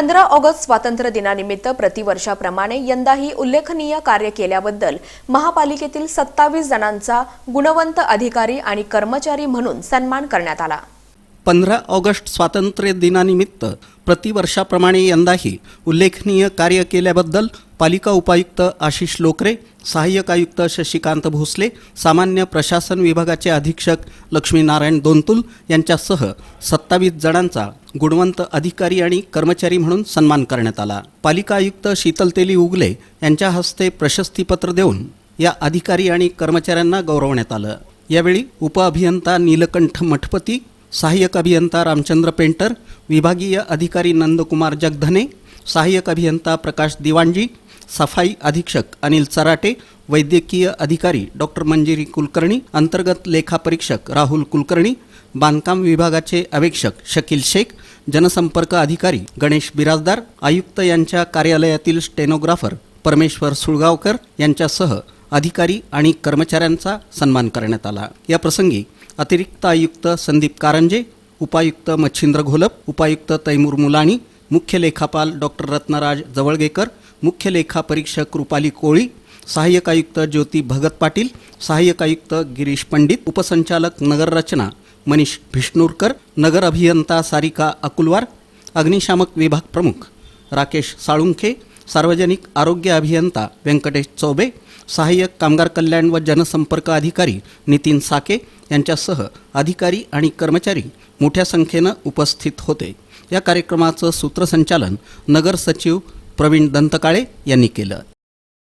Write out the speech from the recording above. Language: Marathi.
पंधरा ऑगस्ट स्वातंत्र्य दिनानिमित्त प्रतिवर्षाप्रमाणे यंदाही उल्लेखनीय कार्य केल्याबद्दल महापालिकेतील सत्तावीस जणांचा गुणवंत अधिकारी आणि कर्मचारी म्हणून सन्मान करण्यात आला. पंधरा ऑगस्ट स्वातंत्र्य दिनानिमित्त प्रतिवर्षाप्रमाणे यंदाही उल्लेखनीय कार्य केल्याबद्दल पालिका उपायुक्त आशिष लोकरे सहाय्यक आयुक्त शशिकांत भोसले सामान्य प्रशासन विभागाचे अधीक्षक लक्ष्मीनारायण दोंतुल यांच्यासह सत्तावीस जणांचा गुणवंत अधिकारी आणि कर्मचारी म्हणून सन्मान करण्यात आला. पालिका आयुक्त शीतलतेली उगले यांच्या हस्ते प्रशस्तीपत्र देऊन या अधिकारी आणि कर्मचाऱ्यांना गौरवण्यात आलं. यावेळी उपअभियंता नीलकंठ मठपती सहाय्यक अभियंता रामचंद्र पेंटर विभागीय अधिकारी नंदकुमार जगधने सहाय्यक अभियंता प्रकाश दिवाणजी सफाई अधीक्षक अनिल चराटे वैद्यकीय अधिकारी डॉक्टर मंजिरी कुलकर्णी अंतर्गत लेखापरीक्षक राहुल कुलकर्णी बांधकाम विभागाचे अवेक्षक शकील शेख जनसंपर्क अधिकारी गणेश बिराजदार आयुक्त यांच्या कार्यालयातील स्टेनोग्राफर परमेश्वर सुळगावकर यांच्यासह अधिकारी आणि कर्मचाऱ्यांचा सन्मान करण्यात आला. या प्रसंगी अतिरिक्त आयुक्त संदीप कारंजे उपायुक्त मच्छिंद्र घोलप उपायुक्त तैमूर मुलाणी मुख्य लेखापाल डॉक्टर रत्नराज जवळगेकर मुख्य लेखा परीक्षक रुपाली कोळी सहाय्यक आयुक्त ज्योती भगत पाटील सहाय्यक आयुक्त गिरीश पंडित उपसंचालक नगररचना मनीष भिष्णूरकर नगर अभियंता सारिका अकुलवार अग्निशामक विभाग प्रमुख राकेश साळुंखे सार्वजनिक आरोग्य अभियंता व्यंकटेश चौबे सहाय्यक कामगार कल्याण व जनसंपर्क अधिकारी नितीन साके यांच्यासह अधिकारी आणि कर्मचारी मोठ्या संख्येनं उपस्थित होते. या कार्यक्रमाचं सूत्रसंचालन नगर सचिव प्रवीण दंतकाळे यांनी केलं.